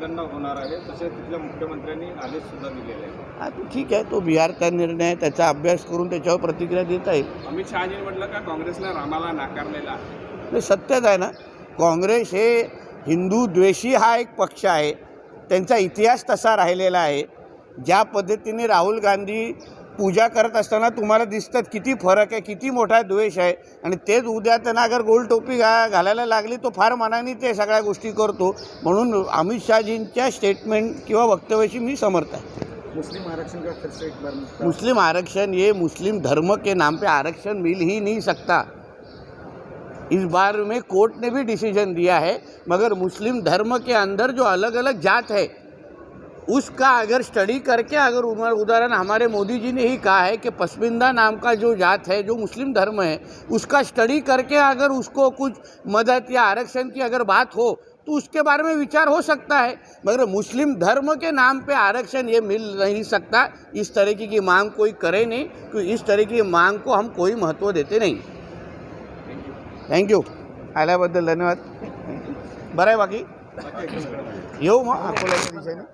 मतदारसंघांना होणार आहे तसे तिथल्या मुख्यमंत्र्यांनी आदेश सुद्धा दिलेले आहे आता ठीक आहे तो बिहारचा निर्णय आहे त्याचा अभ्यास करून त्याच्यावर प्रतिक्रिया देता येईल अमित शहाजींनी म्हटलं का काँग्रेसनं रामाला नाकारलेला आहे. हे सत्यच आहे ना काँग्रेस हे हिंदू द्वेषी हा एक पक्ष आहे त्यांचा इतिहास तसा राहिलेला आहे. ज्या पद्धतीने राहुल गांधी पूजा करत असताना तुम्हाला दिसतात किती फरक आहे किती मोठा द्वेष आहे. आणि तेच उद्या त्यांना अगर गोल टोपी घा घालायला लागली तो फार मनाने ते सगळ्या गोष्टी करतो. म्हणून अमित शहाजींच्या स्टेटमेंट किंवा वक्तव्याशी मी समर्थ आहे. मुस्लिम आरक्षण का फिर से एक बार मुस्लिम आरक्षण ये मुस्लिम धर्म के नाम पे आरक्षण मिल ही नहीं सकता. इस बार में कोर्ट ने भी डिसीजन दिया है मगर मुस्लिम धर्म के अंदर जो अलग अलग जात है उसका अगर स्टडी करके अगर उदाहरण हमारे मोदी जी ने ही कहा है कि पसमिंदा नाम का जो जात है जो मुस्लिम धर्म है उसका स्टडी करके अगर उसको कुछ मदद या आरक्षण की अगर बात हो तो उसके बारे में विचार हो सकता है। मगर मुस्लिम धर्म के नाम पे आरक्षण ये मिल नहीं सकता। इस तरीके की मांग कोई करे नहीं क्योंकि इस तरह की मांग को हम कोई महत्व देते नहीं। थैंक थँक्यू आल्याबद्दल धन्यवाद। बरं आहे बाकी। એવું આખો લઈને